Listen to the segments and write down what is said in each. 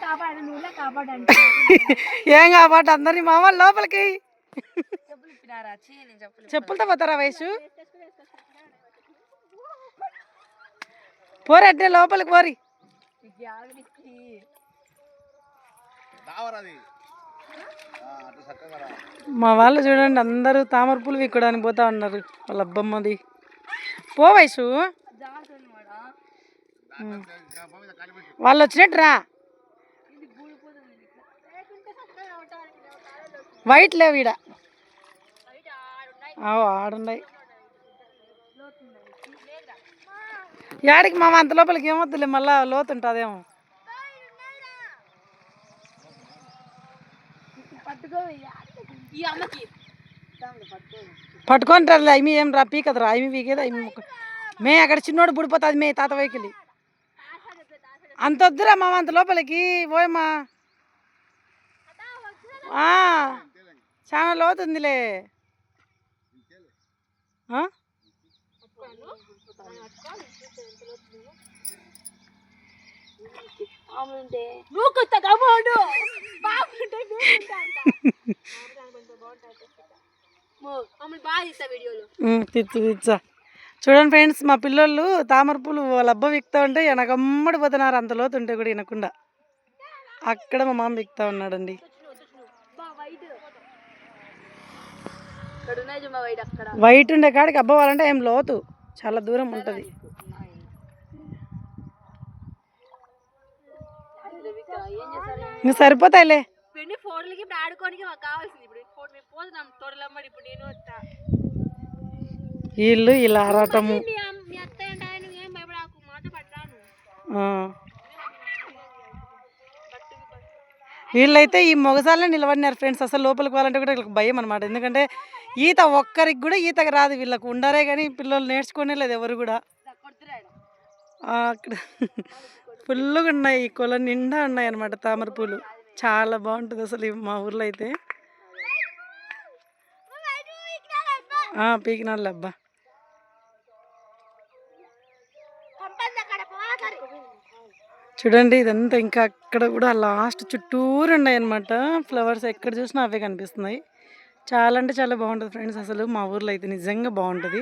కాపాడు ఏం కాబట్టి అందరినీ మామ లోపలికి. చెప్పులతో పోతారా వయసు? పోరట్టే లోపలికి పోరి. మా వాళ్ళు చూడండి అందరూ తామర పూలు విక్కడానికి పోతా ఉన్నారు. వాళ్ళ అబ్బమ్మది. పో వయసు. వాళ్ళు వచ్చినట్టు రా. వైట్ లేవు ఈడ. ఆడున్నాయి. యాడికి మామ అంత లోపలికి ఏమొద్దులే మళ్ళా లోతుంటుందేమో. పట్టుకొని రా అమ్మి ఏం రా పీకదు రా అమ్మి పీకేది మే అక్కడ చిన్నోడు పుడిపోతుంది మే తాత వైకిలి అంత వద్దురా మామ అంత లోపలికి పోయమ్మా. ఆ, చాలా లోతుందిలే. బాగా తీస్తా వీడియోలో చూడండి ఫ్రెండ్స్ మా పిల్లోళ్ళు తామర పూలు లబ్బ విక్తా ఉంటే వెనకమ్మడి పోతున్నారు అంత లోతు ఉంటే కూడా వినకుండా. అక్కడ మా మామ విక్తా ఉన్నాడండి. వైట్ ఉండే కాడికి అబ్బవాలంటే ఏం లోతు? చాలా దూరం ఉంటుంది. నువ్వు సరిపోతాయిలే. మాకు కావాల్సింది. ఇప్పుడు ఇప్పుడు నేను వీళ్ళు ఇలా ఆరాటము. వీళ్ళైతే ఈ మొగసాలనే నిలబడినారు ఫ్రెండ్స్. అసలు లోపలికి పోవాలంటే కూడా వీళ్ళకి భయం అనమాట ఎందుకంటే ఈత ఒక్కరికి కూడా ఈతకు రాదు. వీళ్ళకు ఉండరే కానీ పిల్లలు నేర్చుకునే లేదు ఎవరు కూడా. అక్కడ ఫుల్గా ఉన్నాయి. ఈ కొల నిండా ఉన్నాయి అనమాట తామర పూలు. చాలా బాగుంటుంది అసలు మా ఊర్లో అయితే. పీకినాళ్ళు అబ్బా చూడండి ఇదంతా ఇంకా అక్కడ కూడా లాస్ట్ చుట్టూరు ఉన్నాయి అనమాట ఫ్లవర్స్ ఎక్కడ చూసినా అవే కనిపిస్తున్నాయి. చాలా అంటే చాలా బాగుంటుంది ఫ్రెండ్స్. అసలు మా ఊర్లో అయితే నిజంగా బాగుంటుంది.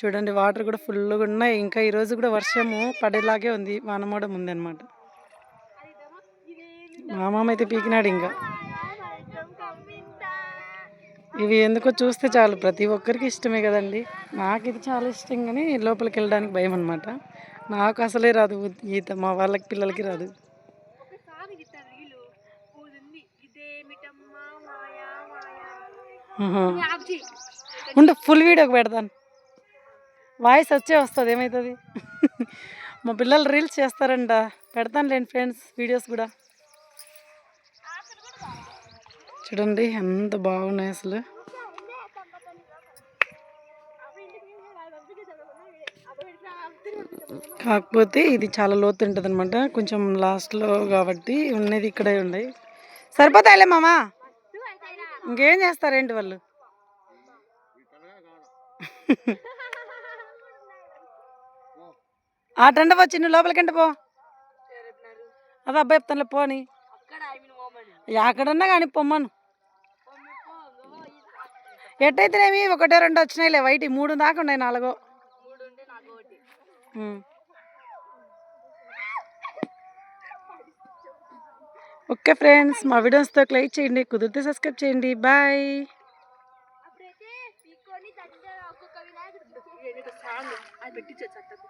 చూడండి వాటర్ కూడా ఫుల్గా ఉన్నాయి. ఇంకా ఈరోజు కూడా వర్షము పడేలాగే ఉంది. వానమోడం ఉంది అనమాట మా మామ అయితే పీకినాడు ఇంకా. ఇవి ఎందుకో చూస్తే చాలు. ప్రతి ఒక్కరికి ఇష్టమే కదండి. నాకు ఇది చాలా ఇష్టం కానీ లోపలికి వెళ్ళడానికి భయం అనమాట నాకు అసలే రాదు ఈత మా వాళ్ళకి పిల్లలకి రాదు. ఉండు ఫుల్ వీడియోకి పెడతాను. వాయిస్ వచ్చే వస్తుంది ఏమవుతుంది మా పిల్లలు రీల్స్ చేస్తారంట. పెడతాను లేండి ఫ్రెండ్స్ వీడియోస్ కూడా. చూడండి ఎంత బాగున్నాయి అసలు. కాకపోతే ఇది చాలా లోతు ఉంటుంది అనమాట కొంచెం లాస్ట్లో కాబట్టి ఉన్నది ఇక్కడే ఉన్నాయి సరిపోతాయిలే మామా? ఇంకేం చేస్తారేంటి వాళ్ళు? ఆ టెండ పో చిన్న లోపలికంట పో? అదే అబ్బాయి చెప్తానులే పోని. ఎక్కడన్నా కానీ పొమ్మను. ఎట్టయితేనేమి? ఒకటే రెండు వచ్చినాయిలే వైట్ మూడు దాకా ఉన్నాయి నాలుగో మూడు ఉంటే నాకు ఒకటి ఉమ్. ఓకే ఫ్రెండ్స్ మా వీడియోస్తో లైక్ చేయండి కుదిరితే సబ్స్క్రైబ్ చేయండి. బాయ్ పెట్టించచ్చు అత్తకు